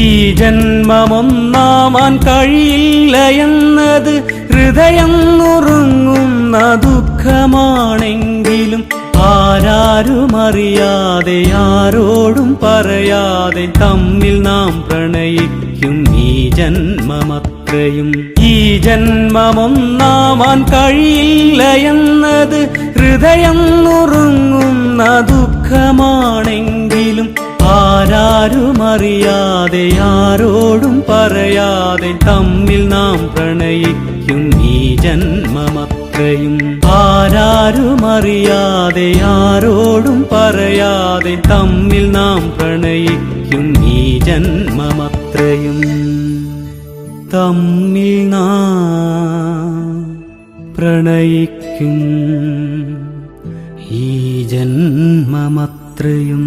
ഈ ജന്മമൊന്നാമാൻ കഴിയില്ല എന്നത് ഹൃദയം നുറുങ്ങുന്ന ദുഃഖമാണെങ്കിലും ആരാരുമറിയാതെ ആരോടും പറയാതെ തമ്മിൽ നാം പ്രണയിക്കും ഈ ജന്മമത്രയും. ഈ ജന്മമൊന്നാമാൻ കഴിയില്ല എന്നത് ഹൃദയം നുറുങ്ങുന്ന ദുഃഖമാണെങ്കിലും ആരാരുമറിയാതെ ആരോടും പറയാതെ തമ്മിൽ നാം പ്രണയിക്കും ഈ ജന്മമത്രയും. ആരാരുമറിയാതെ ആരോടും പറയാതെ തമ്മിൽ നാം പ്രണയിക്കും ഈ ജന്മമത്രയും. തമ്മിൽ നാം പ്രണയിക്കും ഈ ജന്മമത്രയും.